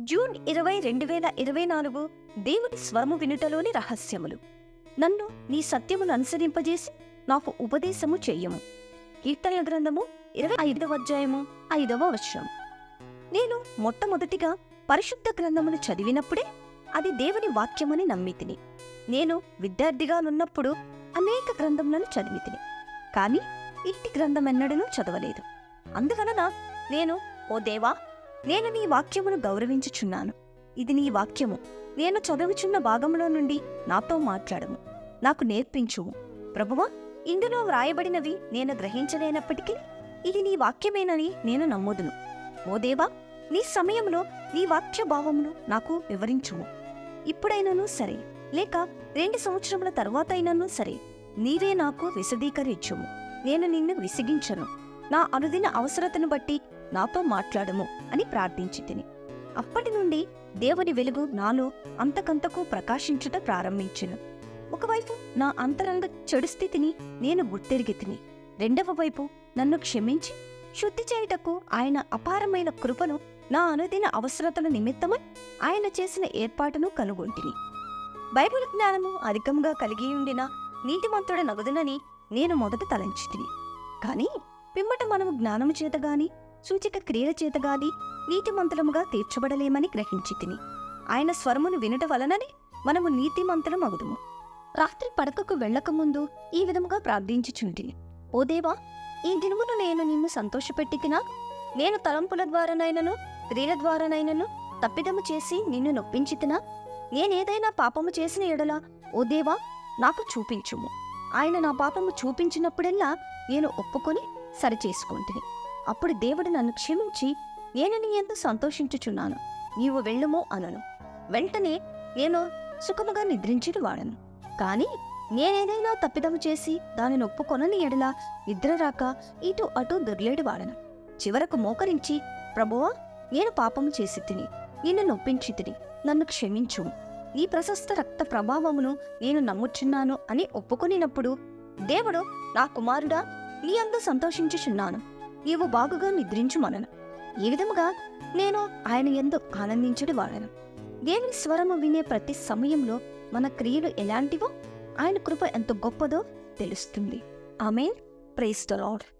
June ఇరవై రెండు వేల ఇరవై నాలుగు దేవుని స్వరము వినుటలోని రహస్యములు. నన్ను నీ సత్యమును అనుసరింపజేసి నాకు ఉపదేశము చెయ్యము కీర్తనల గ్రంథము ఇరవై ఐదవ అధ్యాయము ఐదవ వర్షం నేను మొట్టమొదటిగా పరిశుద్ధ గ్రంథమును చదివినప్పుడే అది దేవుని వాక్యమని నమ్మితిని. నేను విద్యార్థిగానున్నప్పుడు అనేక గ్రంథములను చదివితిని. కానీ ఇంటి గ్రంథం చదవలేదు. అందువలన నేను ఓ దేవా నేను నీ వాక్యమును గౌరవించుచున్నాను. ఇది నీ వాక్యము. నేను చదువుచున్న భాగంలో నుండి నాతో మాట్లాడము. నాకు నేర్పించుము. ప్రభువా ఇందులో వ్రాయబడినవి నేను గ్రహించలేనప్పటికీ ఇది నీ వాక్యమేనని నేను నమ్ముదును. ఓ దేవా నీ సమయంలో నీ వాక్య భావమును నాకు వివరించుము. ఇప్పుడైనను సరే లేక రెండు సంవత్సరముల తరువాత అయినను సరే నీవే నాకు విశదీకరించుము. నేను నిన్ను విసిగించను. నా అనుదిన అవసరతను బట్టి నాతో మాట్లాడము అని ప్రార్థించి తిని. అప్పటి నుండి దేవుని వెలుగు నాలో అంతకంతకు ప్రకాశించుట ప్రారంభించను. ఒకవైపు నా అంతరంగ చెడు స్థితిని నేను గుర్తెరిగి తిని రెండవ వైపు నన్ను క్షమించి శుద్ధి చేయుటకు ఆయన అపారమైన కృపను నా అనుదిన అవసరతల నిమిత్తమై ఆయన చేసిన ఏర్పాటును కనుగొంటిని బైబిల్ జ్ఞానము అధికంగా కలిగి ఉండిన నీతిమంతుడ నగుదునని నేను మొదట తలంచితిని కానీ పిమ్మట మనము జ్ఞానము చేత గాని సూచిక క్రియల చేత గాని నీతిమంతులముగా తీర్చబడలేమని గ్రహించి తిని ఆయన స్వరమును వినుట వలననే మనము నీతిమంతులం అగుదుము రాత్రి పడకకు వెళ్ళకముందు ఈ విధముగా ప్రార్థించుచుంటిని. ఓ దేవా ఈ దినమును నేను నిన్ను సంతోషపెట్టికినా నేను తలంపుల ద్వారానైనను క్రియల ద్వారానైనను తప్పిదము చేసి నిన్ను నొప్పించితినా? నేనేదైనా పాపము చేసిన ఎడల ఓ దేవా నాకు చూపించుము. ఆయన నా పాపము చూపించినప్పుడెల్లా నేను ఒప్పుకొని సరిచేసుకుంటుని. అప్పుడు దేవుడు నన్ను క్షమించి నేను నీ ఎందు సంతోషించుచున్నాను. నీవు వెళ్ళుము అనను. వెంటనే నేను సుఖముగా నిద్రించిన వాడను. కాని నేనేదైనా తప్పిదం చేసి దానిని ఒప్పుకొనని ఎడల నిద్ర రాక ఇటు అటు దొర్లేడు వాడను. చివరకు మోకరించి ప్రభువా నేను పాపం చేసి తిని నిన్ను నొప్పించి తిని నన్ను క్షమించుము ఈ ప్రశస్త రక్త ప్రభావమును నేను నమ్ముచున్నాను అని ఒప్పుకొనినప్పుడు దేవుడు నా కుమారుడా నీ అందు సంతోషించుచున్నాను. నీవు బాగుగా నిద్రించుమనను ఈ విధముగా నేను ఆయన ఎందు ఆనందించడి వాడను. దేవుని స్వరము వినే ప్రతి సమయంలో మన క్రియలు ఎలాంటివో ఆయన కృప ఎంత గొప్పదో తెలుస్తుంది. ఆమె ప్రైస్ ద లాడ్